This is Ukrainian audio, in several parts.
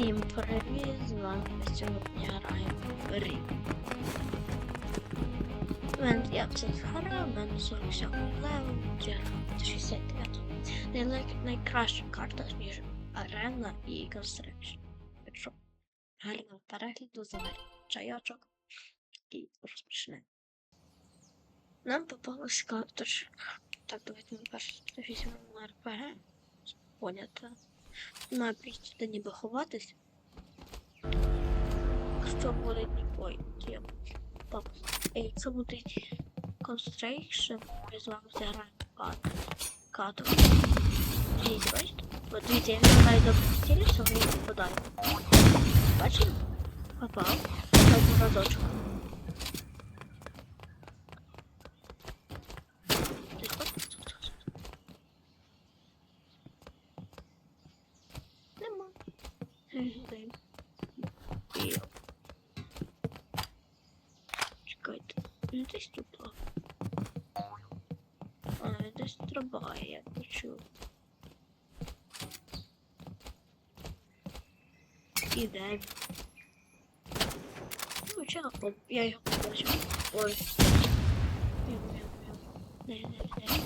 Всім привіт! З вами сьогодні граємо Рів. Мен я в цих в мене 47 левел, я грав 69. Най найкраща карта між арена і Construction. Так що гарного перегляду, заваримо чайочок і розпочнемо. Нам попалась карточка. Так, давайте ми перше візьмемо РПГ. Понятно. На після ніби ховатись. Що буде ой, я пап. Ей, це буде Constriction. Ми з вами заграємо кату. Кату. Дивіться, бачите? От дивіться, я відкриваю до стілі, що мені попадає. Бачите? Попав. Так, разочок. Нема. Гей. І... Чекайте. Він десь тут. був. А, він десь стрибає, я почув. І де він? Ну, чого? О, я його побачив. Ой. Міу, міу, міу. Де, де, де.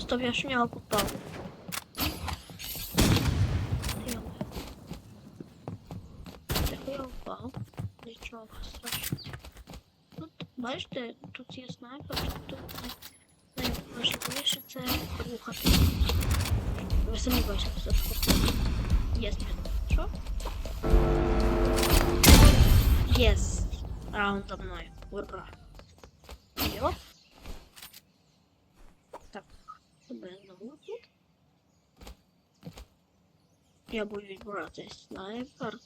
Стоп, я ж в нього тут є снайпер, тут най- найважливіше це рухати. Ви самі бачите, що це. Є снайпер. Що? Єс. Раунд за мною. Ура. Йоп. Так, тебе знову тут. Я боюсь брати снайпер.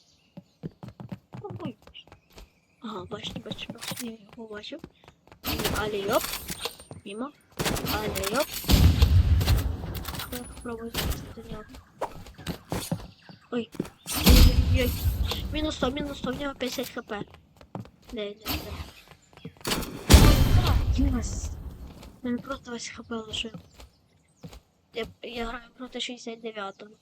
О, боюсь. Ага, бачите, бачите, бачите, я його бачив. Я попробую зайти до нього. Ой. Мінус 100, мінус 100, в нього 50 хп. Де, де, де. Єс. Мене просто весь хп лишив. Я, я граю проти 69-го.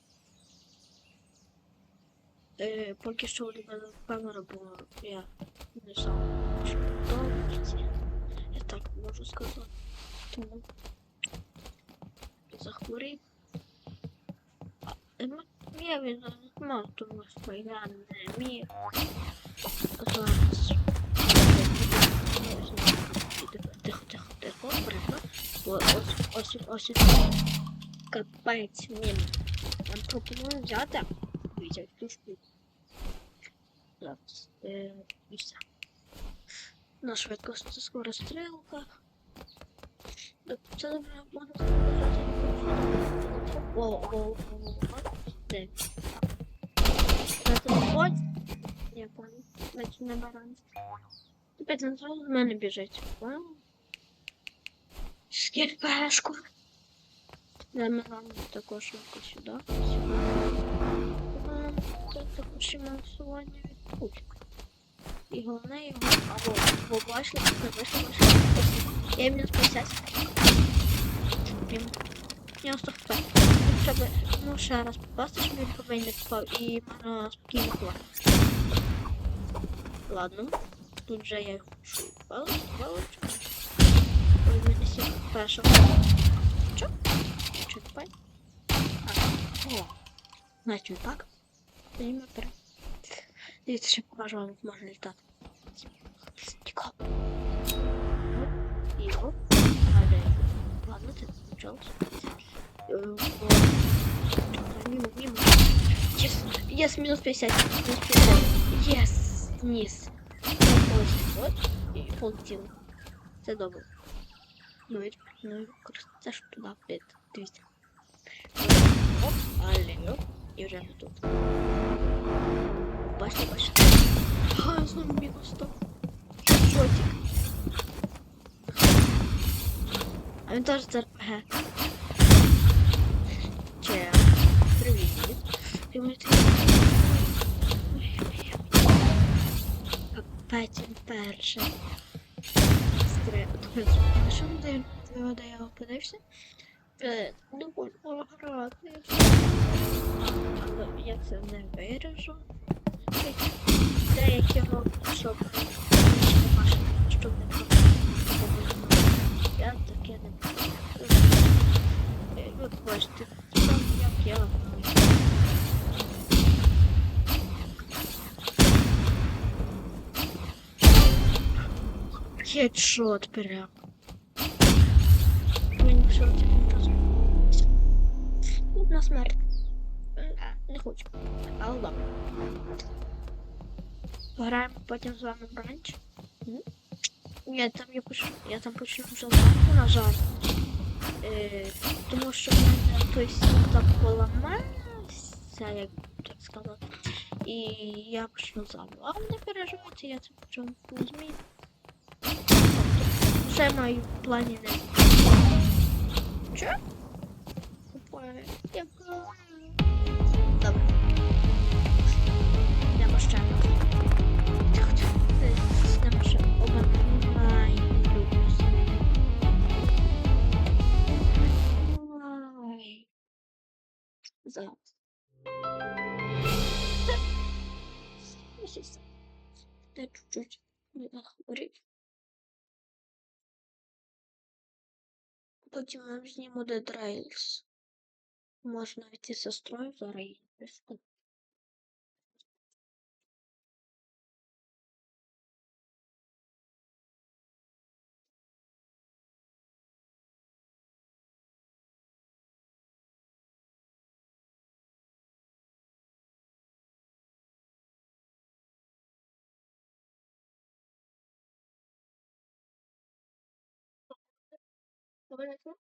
Е, поки що у мене камера була, я не сам що можу сказати. Тому захворів. А, е, м- Я від мав, тому що я не міг зараз. Тихо, тихо, тихо, обратно. О- Ось, ось, ось, ось. Капець, мім. Нам пропоную взяти. Дивіться, цю штуку. Зараз. Е, і все. На швидкості скорострілка. Тобто? Я понял. Значить, не баран. Опять він зразу в мене біжить. Понял? Скірпешку. Де ми вам також якось сюди. Сюди. Ем, також фінансування від Путіка. І головне його. Або, або бачили, не вийшло, вийшло. Я мінус 50. Він. Я ось так. Треба, ну, ще раз попасти, щоб він повинен не попав. І можна спокійно ховати. Ладно. Тут вже я шукала, валочу. Ой, мене сі перша. Що? Чекай. А, о. Значить так. Тоді ми. Дивіться, ще покажу вам, як можна літати. Тікав. І оп. А, де? Ладно, це почалось. Е, о. Чекай, Мимо, мимо. Єс, єс, мінус 50. Мінус 50. Єс, ніс. Ось, от, і полетіло. Це добре. Ну, і, ну, і це ж туди під. Дивіться. Оп, але оп, і вже не тут. Бачите, бачите. Ха, знову мінус 100. Шотик. А він теж з РПГ. Че? Привіт. Мені Капець він перший. три. Що де я опинився? Е, Не буду грати. Але я це не виріжу. Деякі роблять, щоб машина, щоб не було. Я таке не буду. Е, Ви бачите, там як я граю. Хедшот прям. Мені все не розуміється. На смерть. Не хочу. Але добре. Пограємо потім з вами бранч. Ні, там я почну. Я там почну вже зранку, на жаль. Е, тому що в мене той сім там поламався, як так сказати. І я почну заново. А не переживайте, я це почну зміни. Це маю в плані не. Чо? Я Е. Зараз. Я чуть-чуть не захворів. Потім я зніму Dead Rails. Можна йти з сестрою зараз її вести. Добре,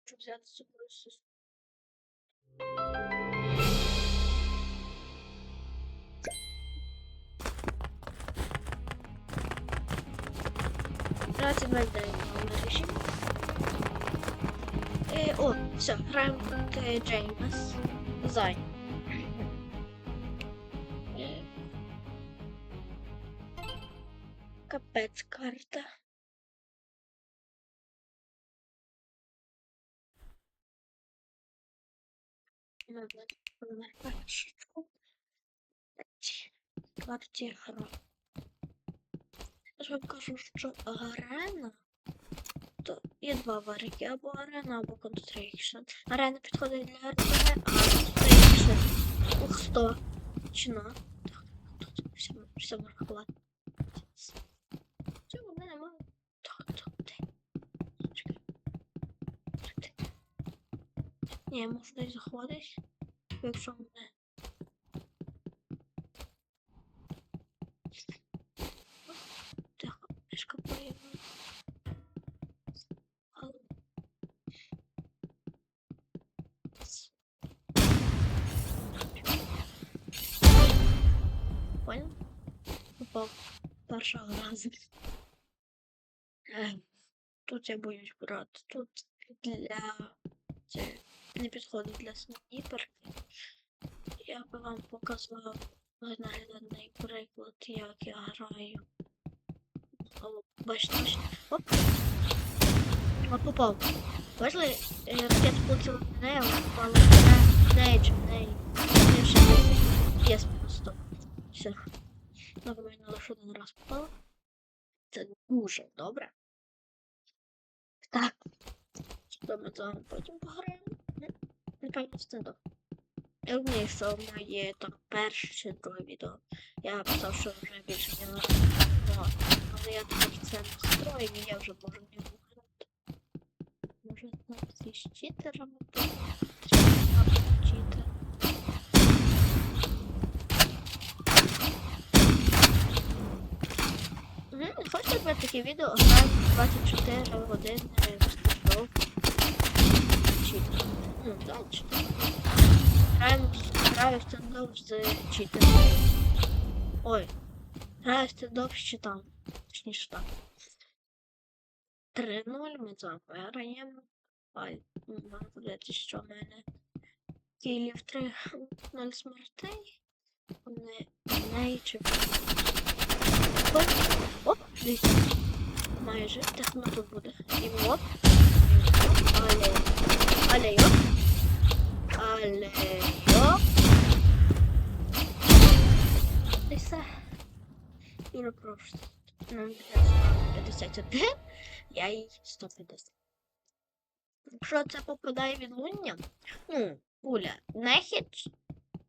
Хочу взяти з собою сестру. Давайте два день на режим. Е, о, все, граємо проти Джеймс. Зай. Капець карта. Карті гра. Я ж вам кажу, що арена. То є два варіанти. Або арена, або констрейкшн. Арена підходить для РПГ, а констрейкшн. Ух, сто. Чина. Так, тут все, все маркувати. Цього мене немає. Так, так, де? Чекай. Так, де? Ні, я можу десь заходить. Якщо мене. Мишка появилась. Алло. Понял? Попав першого разу. Е, Тут я боюсь брати. Тут для не підходить для снайперки. Я би вам показував наглядний приклад, як я граю. О, бачите. Оп! От попав. Бачили, е, ракета полетіла в мене, а попала в неї чи в неї. Я ще десь. Є просто. Все. Нормально лише один раз попало. Це дуже добре. Так. Що ми з вами потім пограємо? Напевно, стендап. Я вмію, що моє там перше чи друге відео. Я писав, що вже більше не можу. Але я тепер це настрою і я вже можу в нього грати. Може знати з читерами читер. Хочете тебе таке відео граю 24 години в стендап? Читер. Ну, читер. Граємо, граю в стендап з читером. Ой, граю в стендап з читом. Точніше так. 3-0 ми з вами граємо. Ай, ну, що в мене кілів 3, 0 смертей. Вони неї чи Оп, дивіться. Майже, так тут буде. І оп. Але, йоп. Але йоп. І все. Дуже просто. Нам 51, я їй 150. Якщо це попадає відлуння, ну, пуля не хід.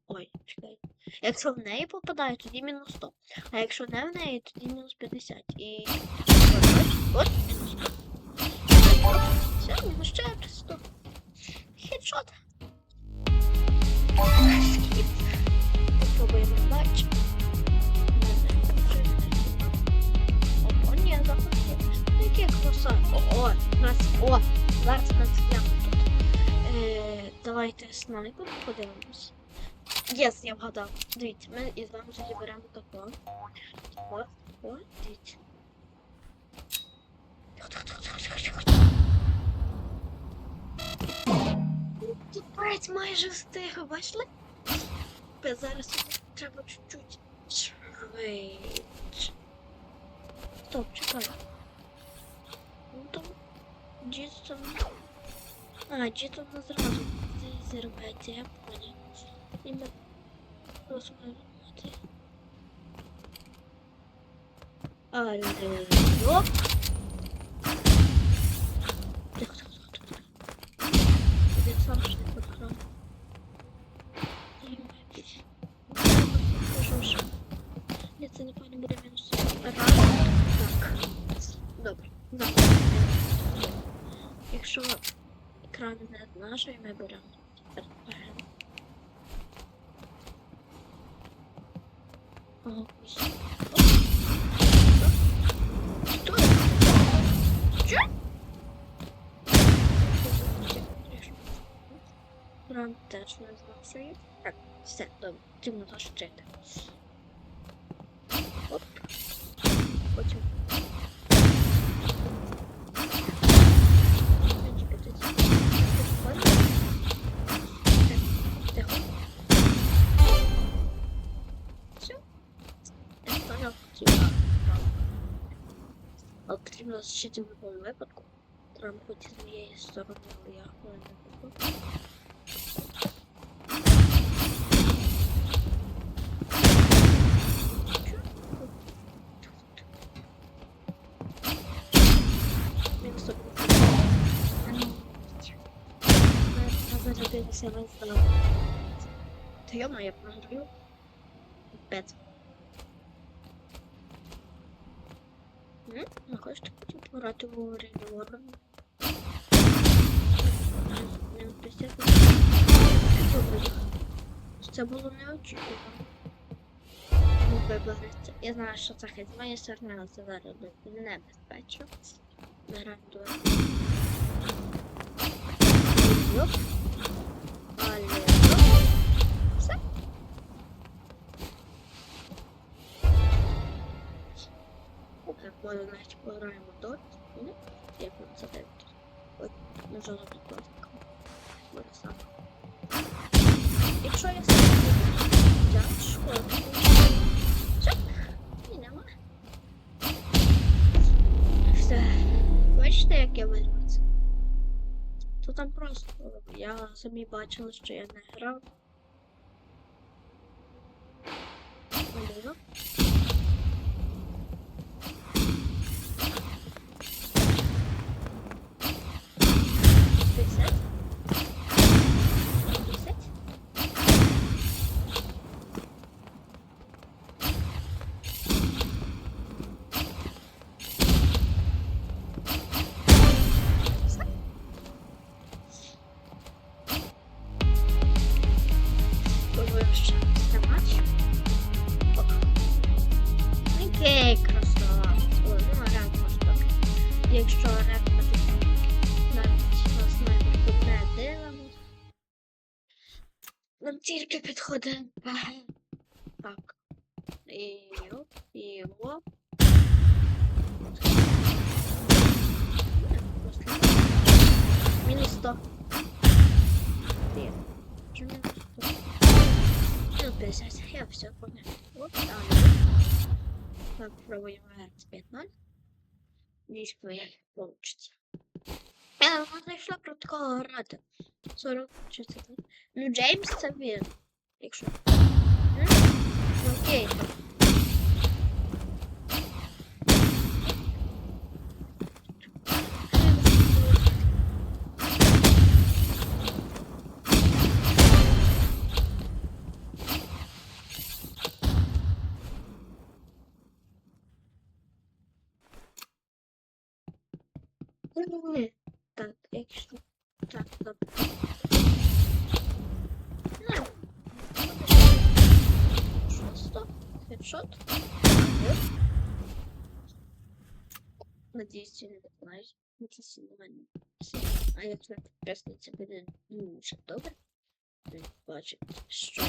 Ой, чекай. Якщо в неї попадає, тоді мінус 100. А якщо не в неї, тоді мінус 50. І. От, от, мінус 100. Все, мінус ще 100. Хедшот. Скіп. Попробуємо бачити. О, ні, захотів. Яке краса. О, нас, о, зараз нас прямо тут. Е, давайте снайпер подивимось. Єс, я вгадав. Дивіться, ми із вами тоді беремо тако. О, о, дивіться. Кіпець майже встиг, бачили? Зараз треба чуть-чуть швидше. Стоп, чекай. Ну там дійсно. А, дійсно не зразу зірветься, я понял. І ми розмовляти. Але оп. Тихо, тихо, тихо, тихо. Я сам ще не програв. Ні, це напевно буде мінус. Раз. Так. Так. Якщо екран не нашої, ми беремо. Беремо. Ага, это? Теж не знав, що є. Так, все, добре, потрібно защити. Оп. Потім. Понял, хотів. Але потрібно защити в будь-якому випадку. Треба хоч з моєї сторони, але я коли не буду. Мінус один. А ну. Я зарядилася весь дом. Та йома, я програю. Пет. Ну, хочете пограти в Warrior? Це було неочікувано. Ну, вибереться. Я знаю, що це хід з моєї сторони, але це небезпечно. Йоп. Може навіть пограємо до. Ну, як нам це дивиться. От, нажала тут пластика. Буде саме. Якщо я сам я шкоду. Нема. Все. Бачите, як я вирвався? То там просто. Я самі бачила, що я не грав. Малюю. Якщо реп навіть нас навіть не дивимось. Нам тільки підходить. Так. І оп, і оп. Мінус 100. Є. Чи мінус 100? Мінус 50. Я все понял. Вот, да. Попробуем R5 0. Надеюсь, як получится. Я вона знайшла про такого грати. 40 чи це? Ну, Джеймс це він. Якщо. Ну, окей. Ні. Так, якщо. Так, добре. Ну, Шосто. Хедшот. Надіюсь, я не доконаюсь. Ну, Це сильно А якщо підписниця буде ну, ще добре. то Бачить, що.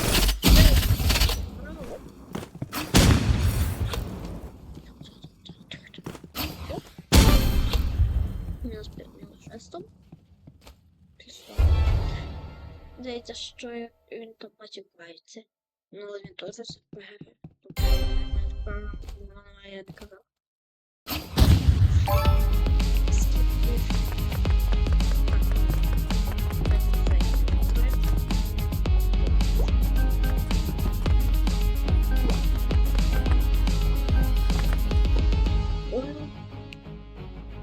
Здається, що він там матюкається. Ну, але він теж з ПГ. Тобто, я не казав. Скільки? Так. Так, так, так. Ой.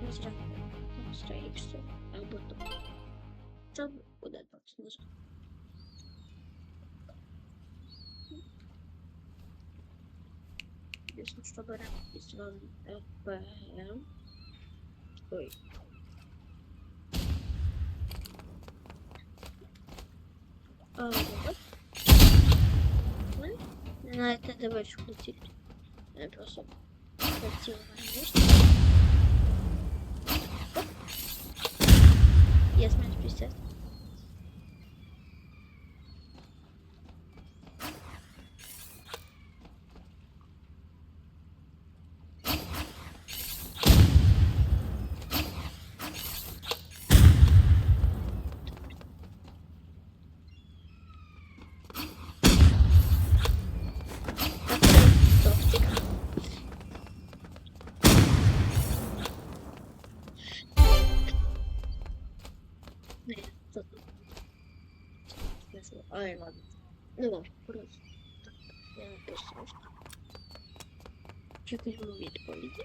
Не знаю. Не знаю, все. Або то. Це буде так, не знаю. Если что берем из FPM. Ой. А, вот. Мы на это давай шутить. Я просто хотел конечно. Я смотрю 50. Ай, ладно. Ну ладно, просто. Я напишу. Чекаємо відповіді.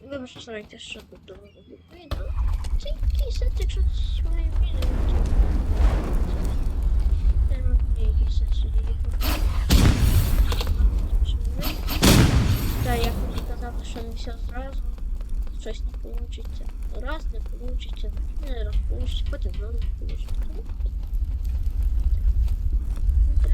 Ви вважаєте, що тут довго відповідно. Це якийсь, якщо своє відео. Це якийсь собі. Да, я хочу сказати, що не все зразу. Щось не получиться. Раз не получиться, не раз получиться, потім знову не получиться. Тому Не треба бути тим, хто доклажує до того, що не робив. Попробувати раз. Треба завжди багато разів.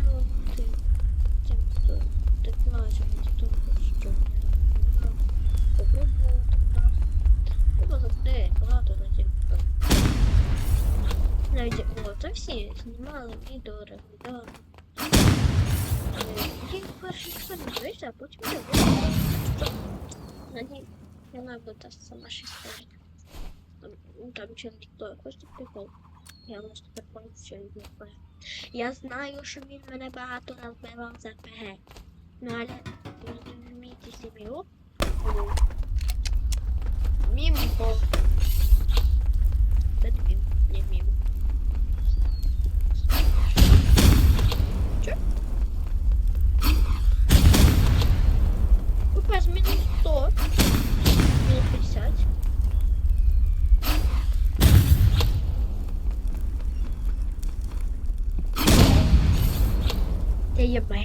Навіть о, це всі знімали відео регулярно. Їх перший ніхто не дивився, а потім дивився. На ній вона буде сама ще створить. Там, ну, там чи ніхто якось тут прикол. Я можу тепер помнити, що він ПГ. Я знаю, що він мене багато розбивав за ПГ. Ну, але ви розумієте сім'ю? Мімбо. Це мім, не мім. Чо? Купаж мінус 100. Мінус 50. Та єбе.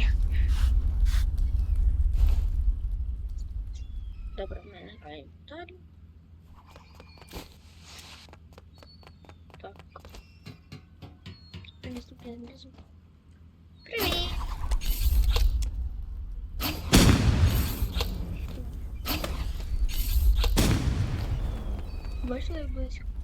Добре, ми граємо далі. Так. Привіт, внизу. Привіт! Як близько?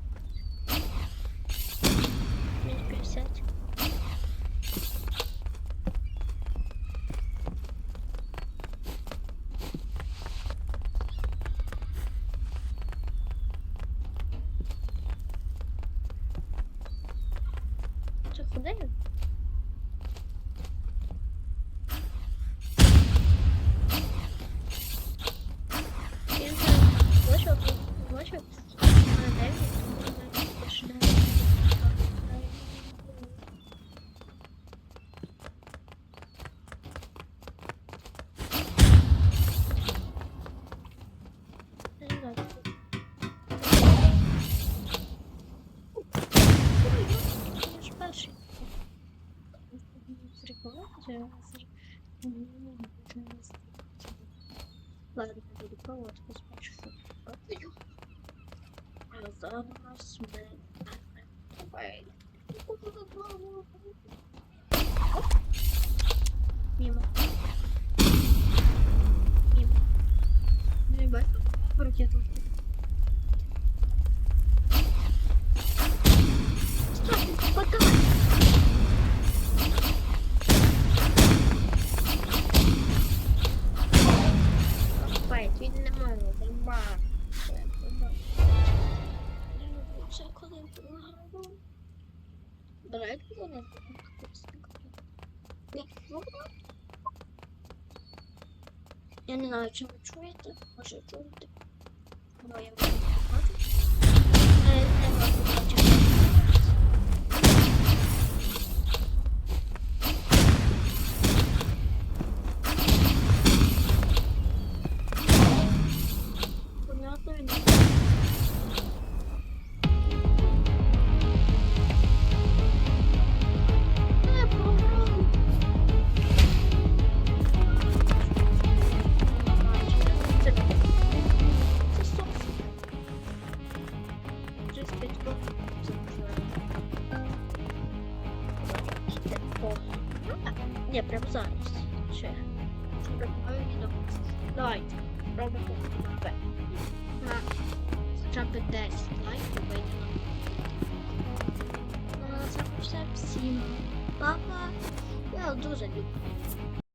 знаю, чи ви чуєте, може чуєте. Воно я можу не бачу.